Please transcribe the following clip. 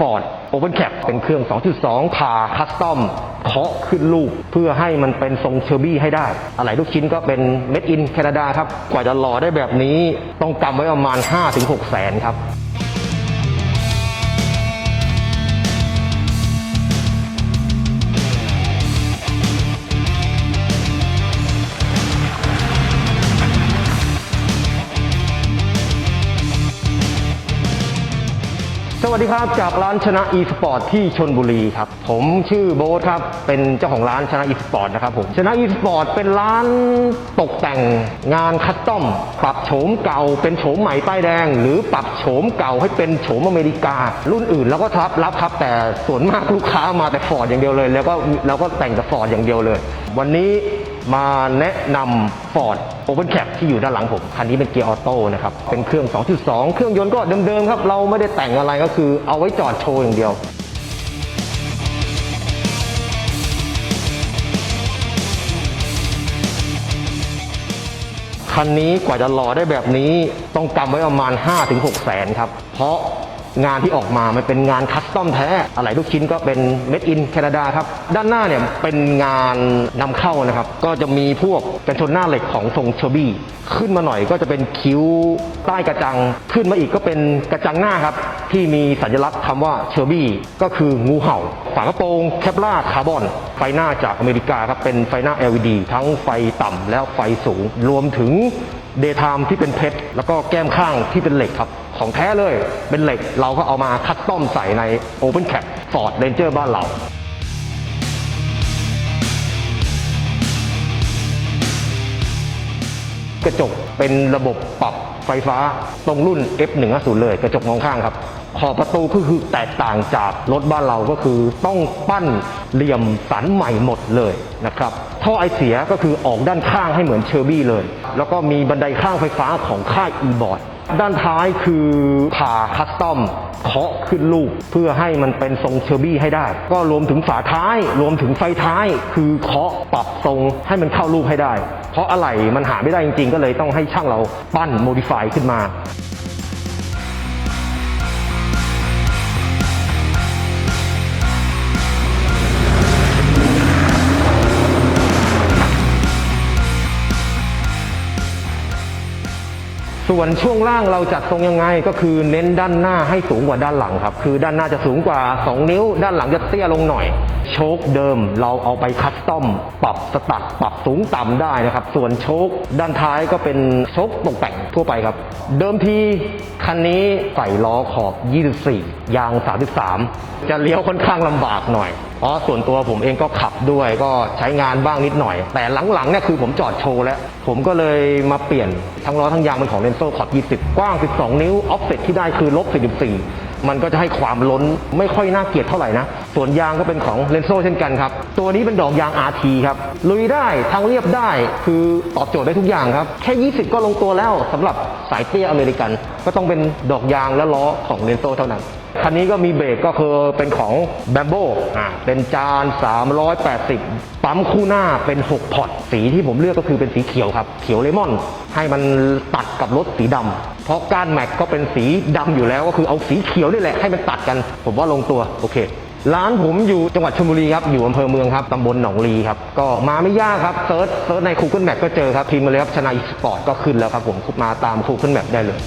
Ford Open Cap เป็นเครื่อง 2.2 ผ่าคัสตอมเคาะขึ้นลูก เพื่อให้มันเป็นทรงเชอร์บี้ให้ได้ อะไรทุกชิ้นก็เป็นเม็ดอินแคนาดาครับ กว่าจะหล่อได้แบบนี้ต้องกำไว้ประมาณ 5-6 แสนครับ วัสดีครับจากร้านชนะ e-sport ที่ชนบุรีครับ ผมชื่อโบ๊ทครับ เป็นเจ้าของร้านชนะ e-sport นะครับผม ชนะ e-sport เป็นร้านตกแต่งงานคัสตอม ปรับโฉมเก่าเป็นโฉมใหม่ป้ายแดง หรือปรับโฉมเก่าให้เป็นโฉมอเมริกา รุ่นอื่นเราก็รับรับครับแต่ส่วนมากลูกค้ามาแต่ฟอร์ดอย่างเดียวเลย แล้วก็เราก็แต่งแต่ฟอร์ดอย่างเดียวเลย วันนี้ มาแนะนำ Ford Open Cap ที่อยู่ด้านหลังผม คันนี้เป็นเกียร์ออโต้นะครับ เป็นเครื่อง 2.2 เครื่องยนต์ก็เดิมๆครับ เราไม่ได้แต่งอะไรก็คือเอาไว้จอดโชว์อย่างเดียวคันนี้กว่าจะหล่อได้แบบนี้ต้องกำไว้ประมาณ 5-6 แสนครับ เพราะ งานที่ออกมามันเป็นงานคัสตอมแท้อะไรทุกชิ้นก็เป็น Made in Canada ครับ ด้านหน้าเนี่ยเป็นงานนำเข้านะครับ ก็จะมีพวกกันชนหน้าเหล็กของทรงเชอร์บี้ขึ้นมาหน่อยก็จะเป็นคิ้วใต้กระจัง ขึ้นมาอีกก็เป็นกระจังหน้าครับ ที่มีสัญลักษณ์คำว่าเชอร์บี้ก็คืองูเห่า ฝากระโปรงแคปลาคาร์บอน ไฟหน้าจากอเมริกาครับเป็นไฟหน้า LED ทั้งไฟต่ำและไฟสูง รวมถึงเดย์ไทม์ที่เป็นเพชรแล้วก็แก้มข้างที่เป็นเหล็กครับ ของแท้เลย เป็นเหล็กเราก็เอามาคัสตอมใส่ใน Open Cap Ford Ranger บ้านเรากระจกเป็นระบบปรับไฟฟ้าตรงรุ่น F150 เลยกระจกมองข้างครับ ขอบประตูก็คือแตกต่างจากรถบ้านเราก็คือต้องปั้นเหลี่ยมสันใหม่หมดเลยนะครับท่อไอเสียก็คือออกด้านข้างให้เหมือนเชอร์บี้เลย แล้วก็มีบันไดข้างไฟฟ้าของค่าย e-board ด้ ด้านท้ายคือผ่าคัสตอมเคาะขึ้นลูก เพื่อให้มันเป็นทรงเชอร์บี้ให้ได้ ก็รวมถึงฝาท้าย รวมถึงไฟท้าย คือเคาะปรับทรงให้มันเข้าลูกให้ได้ เพราะอะไรมันหาไม่ได้จริงๆ ก็เลยต้องให้ช่างเราปั้นโมดิฟายขึ้นมา ส่วนช่วงล่างเราจัดทรงยังไงก็คือเน้นด้านหน้าให้สูงกว่าด้านหลังครับ คือด้านหน้าจะสูงกว่า 2 นิ้ว ด้านหลังจะเตี้ยลงหน่อย โชคเดิมเราเอาไปคัสตอม ปรับสตัดปรับสูงต่ำได้นะครับ ส่วนโชคด้านท้ายก็เป็นโชคตกแต่งทั่วไปครับ เดิมทีคันนี้ใส่ล้อขอบ 24 ยาง 33 จะเลี้ยวค่อนข้างลำบากหน่อย เพราะส่วนตัวผมเองก็ขับด้วยก็ใช้งานบ้างนิดหน่อย แต่หลังๆเนี่ยคือผมจอดโชว์แล้ว ผมก็เลยมาเปลี่ยนทั้งล้อทั้งยางเป็นของเลนโซ่ขอบ 20 กว้าง 12 นิ้ว ออฟเซ็ตที่ได้คือลบ 44 มันก็จะให้ความล้นไม่ค่อยน่าเกลียดเท่าไหร่นะ ส่วนยางก็เป็นของเลนโซ่เช่นกันครับ ตัวนี้เป็นดอกยาง RT ครับ ลุยได้ทางเรียบได้คือตอบโจทย์ได้ทุกอย่างครับ แค่ 20 ก็ลงตัวแล้วสำหรับสายเตี้ยอเมริกัน ก็ต้องเป็นดอกยางและล้อของเลนโซ่เท่านั้น คันนี้ก็มีเบรกก็คือเป็นของแบมโบอ่าเป็นจาน 380 ปั๊มคู่หน้าเป็น 6 พอร์ตสีที่ผมเลือกก็คือเป็นสีเขียวครับ เขียวเลมอน ให้มันตัดกับรถสีดำเพราะก้านแม็กก็เป็นสีดำอยู่แล้วก็คือเอาสีเขียวนี่แหละให้มันตัดกัน ผมว่าลงตัวโอเคร้านผมอยู่จังหวัดชลบุรีครับ อยู่อำเภอเมืองครับ ตำบลหนองลีครับ ก็มาไม่ยากครับเซิร์ชเซิร์ชใน Google Map ก็เจอครับ พิมพ์มาเลยครับชนะอีสปอร์ตก็ขึ้นแล้วครับผมมาตาม Google Map ได้เลย